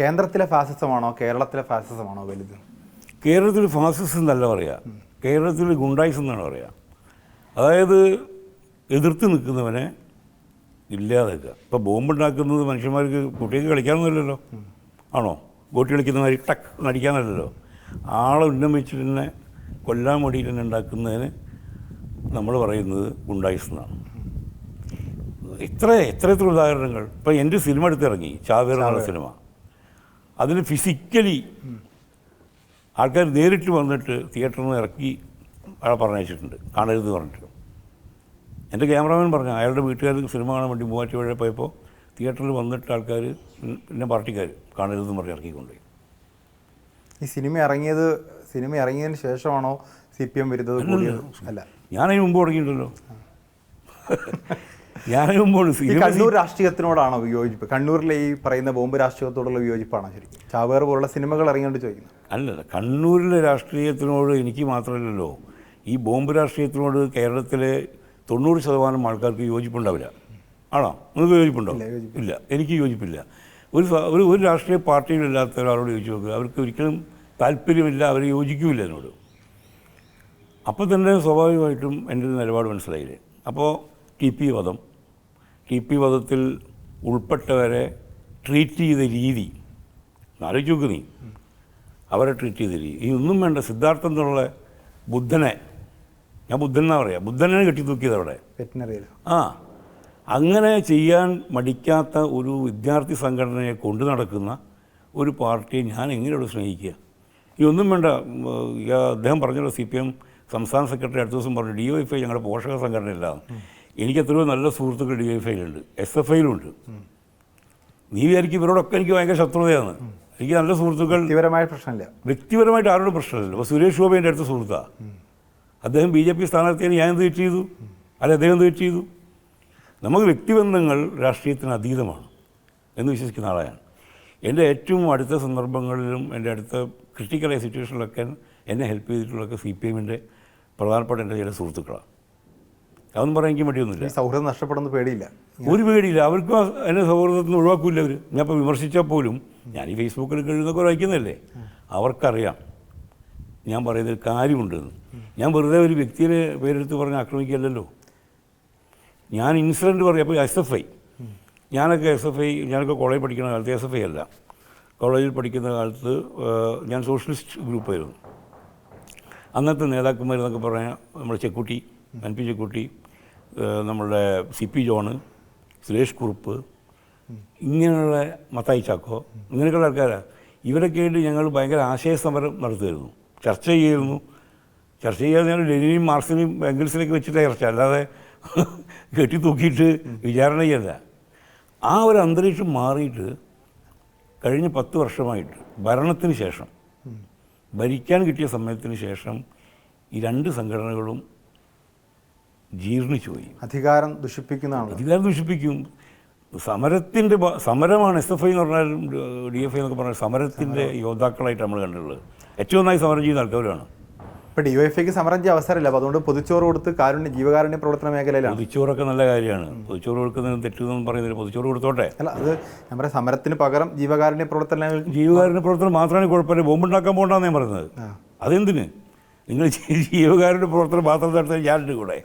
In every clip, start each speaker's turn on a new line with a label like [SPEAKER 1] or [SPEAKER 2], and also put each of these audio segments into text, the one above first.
[SPEAKER 1] കേന്ദ്രത്തിലെ ഫാസിസമാണോ കേരളത്തിലെ ഫാസിസമാണോ വലുത്?
[SPEAKER 2] കേരളത്തിൽ ഫാസിസം എന്നല്ല പറയുക കേരളത്തിൽ ഗുണ്ടായിസം എന്നാണ് പറയുക അതായത് എതിർത്ത് നിൽക്കുന്നവനെ ഇല്ലാതാക്കുക. ഇപ്പോൾ ബോംബുണ്ടാക്കുന്നത് മനുഷ്യന്മാർക്ക് കുട്ടികൾക്ക് കളിക്കാനൊന്നുമില്ലല്ലോ. ആണോ? ഗോട്ടി കളിക്കുന്ന മാതിരി ടക്ക് നടിക്കാനല്ലല്ലോ. ആളെ ഉന്നമിച്ചിട്ട് തന്നെ കൊല്ലാൻ വേണ്ടിയിട്ട് തന്നെ ഉണ്ടാക്കുന്നതിന് നമ്മൾ പറയുന്നത് ഗുണ്ടായിസം എന്നാണ്. ഇത്ര എത്ര എത്ര ഉദാഹരണങ്ങൾ. ഇപ്പം എന്റെ സിനിമ എടുത്തിറങ്ങി ചാവേർ എന്നുള്ള സിനിമ. അതിന് ഫിസിക്കലി ആൾക്കാർ നേരിട്ട് വന്നിട്ട് തിയേറ്ററിൽ നിന്ന് ഇറക്കി അയാൾ പറഞ്ഞയച്ചിട്ടുണ്ട്. കാണരുത് പറഞ്ഞിട്ട്. എന്റെ ക്യാമറാമാൻ പറഞ്ഞു അയാളുടെ വീട്ടുകാർ സിനിമ കാണാൻ വേണ്ടി മൂവാറ്റുപുഴ പോയപ്പോൾ തിയേറ്ററിൽ വന്നിട്ട് ആൾക്കാർ പിന്നെ പാർട്ടിക്കാർ കാണരുതെന്ന് പറഞ്ഞ് ഇറക്കിക്കൊണ്ടുപോയി
[SPEAKER 1] ഈ സിനിമ ഇറങ്ങിയത് സിനിമ ഇറങ്ങിയതിന് ശേഷമാണോ സി പി എം വരുന്നത് കൂടിയത്? അല്ല.
[SPEAKER 2] ഞാനതിന് മുമ്പ് തുടങ്ങിയിട്ടുണ്ടല്ലോ.
[SPEAKER 1] ഈ കണ്ണൂർ രാഷ്ട്രീയത്തിനോടാണോ വിയോജിപ്പ്? കണ്ണൂരിലെ ഈ പറയുന്ന ബോംബ് രാഷ്ട്രീയത്തോടുള്ള വിയോജിപ്പാണോ ശരിക്കും? ചാവേർ പോലുള്ള സിനിമകൾ ഇറങ്ങിയോണ്ട് ചോദിക്കുന്നത്
[SPEAKER 2] അല്ലല്ല കണ്ണൂരിലെ രാഷ്ട്രീയത്തിനോട് എനിക്ക് മാത്രമല്ലല്ലോ. ഈ ബോംബ് രാഷ്ട്രീയത്തിനോട് കേരളത്തിലെ തൊണ്ണൂറ് ശതമാനം ആൾക്കാർക്ക് യോജിപ്പുണ്ടാവില്ല. ആണോ? നിങ്ങൾക്ക് യോജിപ്പുണ്ടോ?
[SPEAKER 1] ഇല്ല,
[SPEAKER 2] എനിക്ക് യോജിപ്പില്ല. ഒരു ഒരു ഒരു രാഷ്ട്രീയ പാർട്ടിയിലില്ലാത്ത ഒരാളോട് ചോദിച്ചു നോക്കുക അവർക്ക് ഒരിക്കലും താല്പര്യമില്ല അവർ യോജിക്കുമില്ല എന്നോട്. അപ്പോൾ തന്നെ സ്വാഭാവികമായിട്ടും എന്റെ ഒരു നിലപാട് മനസ്സിലായില്ലേ? അപ്പോൾ ടി പി വധം. ടി പി വധത്തിൽ ഉൾപ്പെട്ടവരെ ട്രീറ്റ് ചെയ്ത രീതി ആലോചിച്ച് നീ. അവരെ ട്രീറ്റ് ചെയ്ത രീതി. ഒന്നും വേണ്ട സിദ്ധാർത്ഥം എന്നുള്ള ബുദ്ധനെ ഞാൻ ബുദ്ധൻ എന്നാ പറയാം ബുദ്ധനെ കെട്ടി തൂക്കിയത് അവിടെ.
[SPEAKER 1] വെറ്റിനറിയിൽ.
[SPEAKER 2] ആ അങ്ങനെ ചെയ്യാൻ മടിക്കാത്ത ഒരു വിദ്യാർത്ഥി സംഘടനയെ കൊണ്ടു നടക്കുന്ന ഒരു പാർട്ടിയെ ഞാൻ എങ്ങനെയാണ് സ്നേഹിക്കുക? ഈ ഒന്നും വേണ്ട അദ്ദേഹം പറഞ്ഞല്ലോ സി പി എം സംസ്ഥാന സെക്രട്ടറി അടുത്ത ദിവസം പറഞ്ഞു ഡി വൈ എഫ് ഐ ഞങ്ങളുടെ പോഷക സംഘടനയല്ല. എനിക്ക് എത്രയോ നല്ല സുഹൃത്തുക്കൾ ഡി എഫ് ഐയിലുണ്ട്. എസ് എഫ് ഐയിലുണ്ട്. നീ വിചാരിക്കും ഇവരോടൊക്കെ എനിക്ക് ഭയങ്കര ശത്രുതയാണ്. എനിക്ക് നല്ല സുഹൃത്തുക്കൾ
[SPEAKER 1] വ്യക്തിപരമായ പ്രശ്നമില്ല.
[SPEAKER 2] വ്യക്തിപരമായിട്ട് ആരോടും പ്രശ്നമില്ല. അപ്പോൾ സുരേഷ് ഗോപി എന്റെ അടുത്ത സുഹൃത്താണ് അദ്ദേഹം ബി ജെ പി സ്ഥാനാർത്ഥിയാണ് ഞാൻ എന്ത് തെറ്റ് ചെയ്തു? അല്ല അദ്ദേഹം എന്ത് തെറ്റ് ചെയ്തു? നമുക്ക് വ്യക്തിബന്ധങ്ങൾ രാഷ്ട്രീയത്തിന് അതീതമാണ് എന്ന് വിശ്വസിക്കുന്ന ആളാണ്. എന്റെ ഏറ്റവും അടുത്ത സന്ദർഭങ്ങളിലും എന്റെ അടുത്ത ക്രിട്ടിക്കലായ സിറ്റുവേഷനിലൊക്കെ എന്നെ ഹെൽപ്പ് ചെയ്തിട്ടുള്ളതൊക്കെ സി പി എമ്മിന്റെ പ്രധാനപ്പെട്ട എന്റെ ചില സുഹൃത്തുക്കളാണ്. അതൊന്നും പറയാൻ എനിക്ക് മടിയൊന്നുമില്ല.
[SPEAKER 1] സൗഹൃദം നഷ്ടപ്പെടുന്ന പേടിയില്ല.
[SPEAKER 2] ഒരു പേടിയില്ല. അവർക്കും എന്നെ സൗഹൃദത്തിൽ നിന്ന് ഒഴിവാക്കില്ല അവർ ഞാൻ ഇപ്പോൾ വിമർശിച്ചാൽ പോലും ഞാൻ ഈ ഫേസ്ബുക്കിൽ കഴിയുന്നൊക്കെ വായിക്കുന്നതല്ലേ? അവർക്കറിയാം. ഞാൻ പറയുന്നതിൽ കാര്യമുണ്ടെന്ന് ഞാൻ വെറുതെ ഒരു വ്യക്തിയെ പേരെടുത്ത് പറഞ്ഞ് ആക്രമിക്കുകയല്ലല്ലോ. ഞാൻ ഇൻസിഡന്റ് പറയാം. അപ്പോൾ എസ് എഫ് ഐ ഞാനൊക്കെ എസ് എഫ് ഐ ഞാനൊക്കെ കോളേജിൽ പഠിക്കുന്ന കാലത്ത് എസ് എഫ് ഐ അല്ല. കോളേജിൽ പഠിക്കുന്ന കാലത്ത് ഞാൻ സോഷ്യലിസ്റ്റ് ഗ്രൂപ്പായിരുന്നു. അന്നത്തെ നേതാക്കന്മാരെന്നൊക്കെ പറഞ്ഞാൽ നമ്മുടെ ചെക്കുട്ടി എൻ പി ചെക്കുട്ടി ഏഹ് നമ്മളുടെ C P John Suresh Kurup ഇങ്ങനെയുള്ള മത്തായി ചാക്കോ ഇങ്ങനെയൊക്കെയുള്ള ആൾക്കാരാണ് ഇവരൊക്കെ ആയിട്ട് ഞങ്ങൾ ഭയങ്കര ആശയ സമരം നടത്തുമായിരുന്നു ചർച്ച ചെയ്യുമായിരുന്നു ചർച്ച ചെയ്യാതെ ഞങ്ങൾ ലെനിനെയും മാർക്സിനെയും എംഗൽസിനൊക്കെ വെച്ചിട്ട് ചർച്ച. അല്ലാതെ കെട്ടി തൂക്കിയിട്ട് വിചാരണ ചെയ്യല്ല. ആ ഒരു അന്തരീക്ഷം മാറിയിട്ട് കഴിഞ്ഞ പത്ത് വർഷമായിട്ട് ഭരണത്തിന് ശേഷം ഭരിക്കാൻ കിട്ടിയ സമയത്തിന് ശേഷം ഈ രണ്ട് സംഘടനകളും ജീർണിച്ചു പോയി.
[SPEAKER 1] അധികാരം ദുഷിപ്പിക്കുന്നതാണ്.
[SPEAKER 2] അധികാരം ദുഷിപ്പിക്കും. സമരത്തിന്റെ സമരമാണ് എസ് എഫ് ഐ എന്ന് പറഞ്ഞാലും ഡി എഫ് ഐ എന്നൊക്കെ പറഞ്ഞാൽ സമരത്തിന്റെ യോദ്ധാക്കളായിട്ട് നമ്മൾ കണ്ടിട്ടുള്ളത്. ഏറ്റവും നന്നായി സമരം ചെയ്യുന്ന ആൾക്കാരാണ്.
[SPEAKER 1] ഇപ്പം ഡി എഫ് ഐക്ക് സമരം ചെയ്യാൻ അവസരമില്ല. അപ്പോൾ അതുകൊണ്ട് പൊതുച്ചോറ് കൊടുത്ത് കാരുണ്യ ജീവകാരുണ്യ പ്രവർത്തന മേഖലയിലാണ്.
[SPEAKER 2] പൊതുച്ചോറൊക്കെ നല്ല കാര്യമാണ്. പൊതിച്ചോറ് കൊടുക്കുന്നതിന് തെറ്റുന്നൊന്നും പറയുന്നില്ല. പൊതിച്ചോറ് കൊടുത്തോട്ടെ.
[SPEAKER 1] അല്ല അത് നമ്മുടെ സമരത്തിന് പകരം ജീവകാരുണ്യ പ്രവർത്തന
[SPEAKER 2] ജീവകാരുണ്യ പ്രവർത്തനം മാത്രമാണ് കുഴപ്പമില്ല. ബോംബുണ്ടാക്കാൻ പോകണ്ടെന്ന് ഞാൻ പറയുന്നത് അതെന്തിന്? നിങ്ങൾ ജീവകാരുടെ പ്രവർത്തനം മാത്രം നടത്താൻ ഞാനുണ്ട് കൂടെ.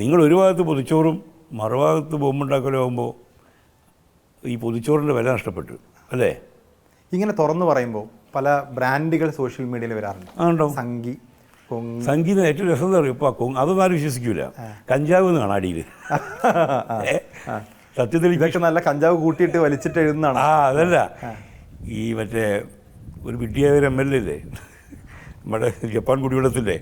[SPEAKER 2] നിങ്ങൾ ഒരു ഭാഗത്ത് പൊതിച്ചോറും മറുഭാഗത്ത് ബോംബുണ്ടാക്കലാകുമ്പോൾ ഈ പൊതിച്ചോറിന്റെ വില നഷ്ടപ്പെട്ടു അല്ലേ?
[SPEAKER 1] ഇങ്ങനെ തുറന്നു പറയുമ്പോൾ പല ബ്രാൻഡുകൾ സോഷ്യൽ മീഡിയയിൽ വരാറുണ്ട്.
[SPEAKER 2] ആ ഉണ്ടാവും
[SPEAKER 1] സംഗി
[SPEAKER 2] സംഗീതം ഏറ്റവും രസം എന്താ പറയുക ഇപ്പോൾ കൊങ് അതൊന്നും ആരും വിശ്വസിക്കൂല. കഞ്ചാവ് എന്ന് കാണാം അടിയിൽ സത്യത്തിൽ
[SPEAKER 1] ഇതൊക്കെ നല്ല കഞ്ചാവ് കൂട്ടിയിട്ട് വലിച്ചിട്ട് എഴുതുന്നതാണ്.
[SPEAKER 2] ആ അതല്ല. ഈ മറ്റേ ഒരു വിട്ടിയായ ഒരു എം എൽ എ ഇല്ലേ? നമ്മുടെ ജപ്പാൻ
[SPEAKER 1] കുടിവെള്ളത്തിന്റെ.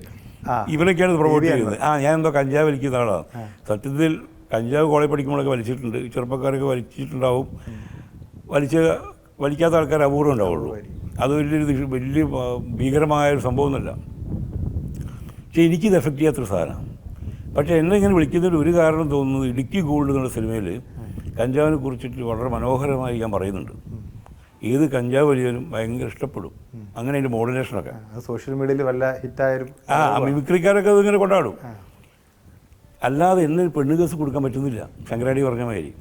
[SPEAKER 2] ഇവനൊക്കെയാണ് പ്രൊമോട്ട് ചെയ്യുന്നത്. ആ ഞാൻ എന്തോ കഞ്ചാവ് വലിക്കുന്ന ആളാണ്. സത്യത്തിൽ കഞ്ചാവ് കോളേജ് പഠിക്കുമ്പോഴൊക്കെ വലിച്ചിട്ടുണ്ട്. ചെറുപ്പക്കാരൊക്കെ വലിച്ചിട്ടുണ്ടാവും. വലിച്ച വലിക്കാത്ത ആൾക്കാർ അപൂർവം ഉണ്ടാവുള്ളൂ. അത് വലിയൊരു വലിയ ഭീകരമായ ഒരു സംഭവമൊന്നുമല്ല. പക്ഷേ എനിക്കിത് എഫക്റ്റ് ചെയ്യാത്തൊരു സാധനമാണ്. പക്ഷേ എന്നെ ഇങ്ങനെ വിളിക്കുന്നതിൽ ഒരു കാരണം തോന്നുന്നത് ഇടുക്കി ഗോൾഡ് എന്നുള്ള സിനിമയിൽ കഞ്ചാവിനെ കുറിച്ചിട്ട് വളരെ മനോഹരമായി ഞാൻ പറയുന്നുണ്ട്. ഏത് കഞ്ചാവ് വലിയാലും ഭയങ്കര ഇഷ്ടപ്പെടും. അങ്ങനെ അതിന്റെ മോഡുലേഷനൊക്കെ.
[SPEAKER 1] സോഷ്യൽ മീഡിയയിൽ വല്ല ഹിറ്റായാലും
[SPEAKER 2] ആ മിമിക്രിക്കാരൊക്കെ അതിങ്ങനെ കൊണ്ടാടും. അല്ലാതെ എന്നെ പെണ്ണ് കേസ് കൊടുക്കാൻ പറ്റുന്നില്ല. ശങ്കരാടി പറഞ്ഞ മാതിരി.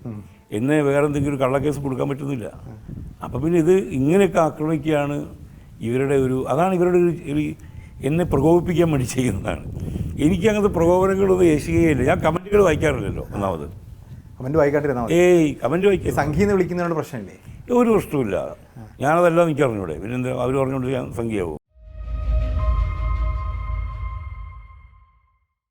[SPEAKER 2] എന്നെ വേറെ എന്തെങ്കിലും ഒരു കള്ളക്കേസ് കൊടുക്കാൻ പറ്റുന്നില്ല. അപ്പം പിന്നെ ഇത് ഇങ്ങനെയൊക്കെ ആക്രമിക്കുകയാണ് ഇവരുടെ ഒരു അതാണ് ഇവരുടെ ഒരു ഒരു എന്നെ പ്രകോപിപ്പിക്കാൻ വേണ്ടി ചെയ്യുന്നതാണ്. എനിക്ക് അങ്ങനത്തെ പ്രകോപനങ്ങളൊന്നും യേശുകയില്ല ഞാൻ കമന്റുകൾ വായിക്കാറില്ലല്ലോ ഒന്നാമത്.
[SPEAKER 1] കമന്റ് വായിക്കാണ്ടിരുന്നാൽ
[SPEAKER 2] ഏയ്
[SPEAKER 1] കമന്റ് വിളിക്കുന്നതിനോട് പ്രശ്നമില്ലേ?
[SPEAKER 2] ഒരു പ്രശ്നമില്ല ഞാനതെല്ലാം എനിക്ക് അറിഞ്ഞൂടെ. പിന്നെ എന്താ അവർ പറഞ്ഞുകൊണ്ട് ഞാൻ സംഖ്യയാവും